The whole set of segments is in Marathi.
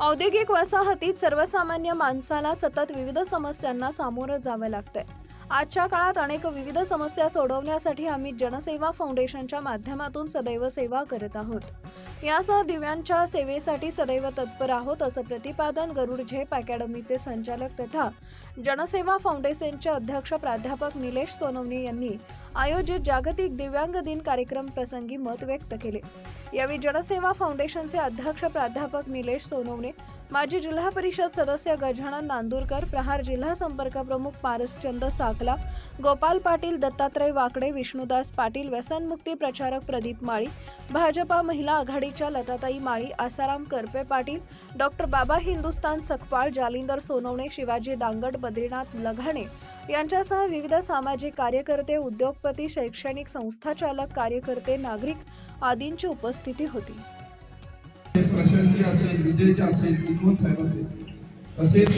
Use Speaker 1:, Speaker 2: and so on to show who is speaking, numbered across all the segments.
Speaker 1: औद्योगिक वसाहतीत सर्वसामान्य माणसाला सतत विविध समस्यांना सामोरं जावं लागतंय. आजच्या काळात अनेक विविध समस्या सोडवण्यासाठी आम्ही जनसेवा फाउंडेशनच्या माध्यमातून सदैव सेवा करत आहोत. यासह दिव्यांच्या सेवेसाठी सदैव तत्पर आहोत असं प्रतिपादन गरुड झेप अकॅडमीचे संचालक तथा जनसेवा फाउंडेशनचे अध्यक्ष प्राध्यापक निलेश सोनवणे यांनी आयोजित जागतिक दिव्यांग दिन कार्यक्रम प्रसंगी मत व्यक्त केले. यावेळी जनसेवा फाउंडेशनचे अध्यक्ष प्राध्यापक निलेश सोनवणे माजी जिल्हा परिषद सदस्य गजानन नांदूरकर प्रहार जिल्हा संपर्क प्रमुख पारसचंद साकला गोपाल पाटील दत्तात्रय वाकडे विष्णुदास पाटील व्यसनमुक्ती प्रचारक प्रदीप माळी भाजपा महिला आघाडीच्या लताताई माळी आसाराम करपे पाटील डॉक्टर बाबा हिंदुस्तान सकपाळ जालिंदर सोनवणे शिवाजी दांगड बद्रीनाथ लघाणे यांच्यासह विविध सामाजिक कार्यकर्ते उद्योगपती शैक्षणिक संस्थाचालक कार्यकर्ते नागरिक आदींची उपस्थिती होती.
Speaker 2: असेल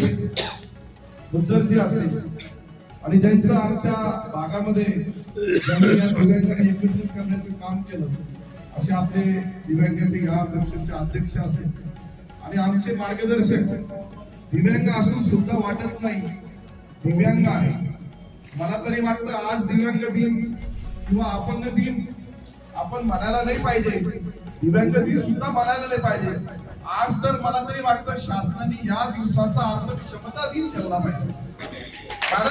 Speaker 2: तसेच आणि ज्यांचं आमच्या भागामध्ये ज्यांनी या एकत्रित करण्याचं काम केलं असे आपले दिव्यांगाचे या परिषदचे अध्यक्ष असेल आणि आमचे मार्गदर्शक दिव्यांग असून सुद्धा वाटत नाही दिव्यांग आहे. मला तरी वाटतं आज दिव्यांग दिन किंवा अपंग दिन आपण म्हणायला नाही पाहिजे. दिव्यांग दिन सुद्धा म्हणायला नाही पाहिजे. आज तर मला तरी वाटतं शासनाने या दिवसाचा अर्थ क्षमता दिन ठेवला पाहिजे. कारण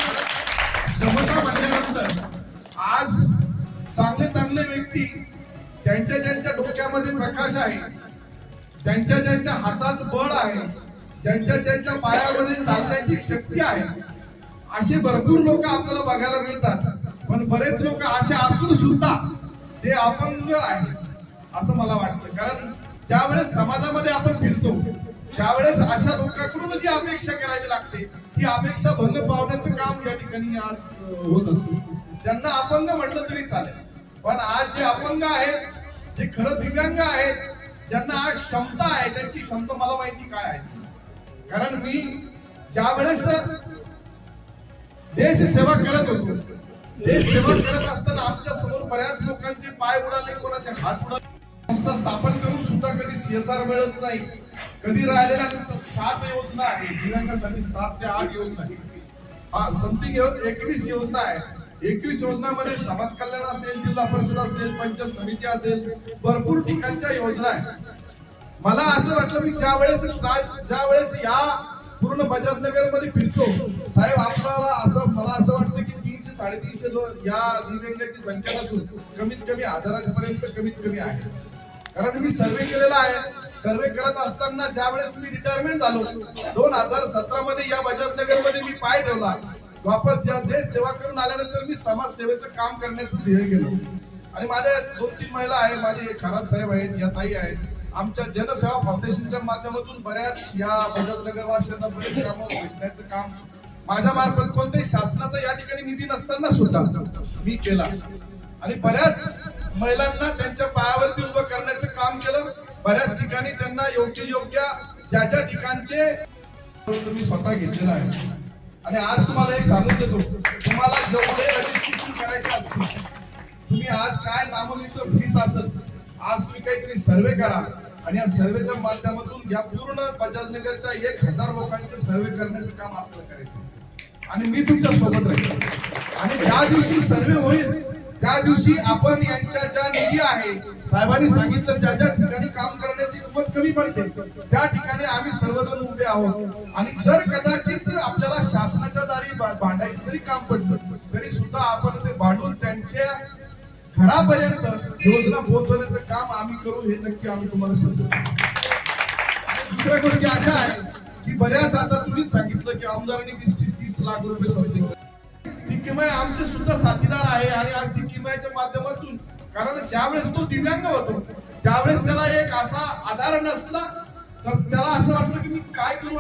Speaker 2: क्षमता म्हणल्यानंतर आज चांगले चांगले व्यक्ती ज्यांच्या ज्यांच्या डोक्यामध्ये प्रकाश आहे ज्यांच्या ज्यांच्या हातात बळ आहे ज्यांच्या ज्यांच्या पायामध्ये चालण्याची शक्ती आहे असे भरपूर लोक आपल्याला बघायला मिळतात. पण बरेच लोक असे असून सुद्धा ते अपंग आहे असं मला वाटतं. कारण ज्या वेळेस समाजामध्ये आपण फिरतो त्यावेळेस अशा लोकांकडून जी अपेक्षा करावी लागते ती अपेक्षा भंग पावण्याचं काम या ठिकाणी आज होत असते त्यांना अपंग म्हटलं तरी चालेल. पण आज जे अपंग आहेत जे खरं दिव्यांग आहेत ज्यांना आज क्षमता आहे त्यांची क्षमता मला माहिती काय आहे? कारण मी ज्या वेळेस देश सेवा करत होतो देश सेवा करत असताना आमच्यासमोर बऱ्याच लोकांचे पाय बुडाले कोणाचे हात बुडाले. सीएसआर मिळत नाही. कधी राहिलेल्या तुमच्या सात योजना आहे. दिव्यांगासाठी सात ते आठ योजना आहे. हा समथिंग एकवीस योजना आहे. एकवीस योजनामध्ये समाज कल्याण असेल जिल्हा परिषद असेल पंचायत समिती असेल भरपूर ठिकाणच्या योजना आहेत. मला असं वाटलं मी ज्या वेळेस ज्या वेळेस या पूर्ण बजाजनगरमध्ये फिरतो साहेब आपल्याला असं मला असं वाटतं की तीनशे साडेतीनशे लोक या दिव्यांगाची संख्या नसून कमीत कमी हजारापर्यंत कमीत कमी आहे. कारण मी सर्वे केलेला आहे. सर्वे करत असताना ज्या वेळेस मी रिटायरमेंट झालो दोन हजार सतरा मध्ये या बजाजनगरमध्ये मी पाय ठेवला. वापस ज्या देश सेवा करून आल्यानंतर मी समाज सेवेचं काम करण्याचं ध्येय गेलो आणि माझ्या दोन तीन महिला आहेत माझे खराब साहेब आहेत या ताई आहेत. आमच्या जनसेवा फाउंडेशनच्या माध्यमातून बऱ्याच या बजाजनगर वासियांना बरेच कामं भेटण्याचं काम माझ्या मार्फत कोणत्याही शासनाचा या ठिकाणी निधी नसताना सुद्धा मी केला. आणि बऱ्याच महिलांना त्यांच्या पायावरती उभं करण्याचं काम केलं. बऱ्याच ठिकाणी त्यांना योग्य योग्य ज्या ज्या ठिकाणचे तुम्ही स्वतः घेतलेला आहे. आणि आज तुम्हाला एक सांगून देतो तुम्हाला जेवढे रजिस्ट्रेशन करायचे असतील तुम्ही आज काय नामोलीचं फीस असेल आज तुम्ही काहीतरी सर्वे करा. आणि या सर्वेच्या माध्यमातून या पूर्ण बजाजनगरच्या एक हजार लोकांचे सर्वे करण्याचं काम आपल्याला करायचं आणि मी तुमच्यासोबत राहील आणि ज्या दिवशी सर्वे होईल त्या दिवशी आपण यांच्या ज्या निधी आहे साहेबांनी सांगितलं ज्या ज्या ठिकाणी काम करण्याची किंमत कमी पडते त्या ठिकाणी आम्ही सर्वजण उभे आहोत. आणि जर कदाचित आपल्याला शासनाच्या दारी भा- भांडायचं जरी काम पडलं तरी सुद्धा आपण ते भांडून त्यांच्या घरापर्यंत योजना पोहोचवण्याचं काम आम्ही करू हे नक्की आम्ही तुम्हाला सांगतो. आणि दुसऱ्या गोष्टी अशा आहे की बऱ्याच आता तुम्ही सांगितलं की आमदारांनी वीस तीस लाख रुपये समजले ती आमचे सुद्धा साथीदार आहे आणि आज कारण ज्यावेळेस तो दिव्यांग होतो त्यावेळेस त्याला एक असा आधार नसला तर त्याला असं वाटलं की मी काय करू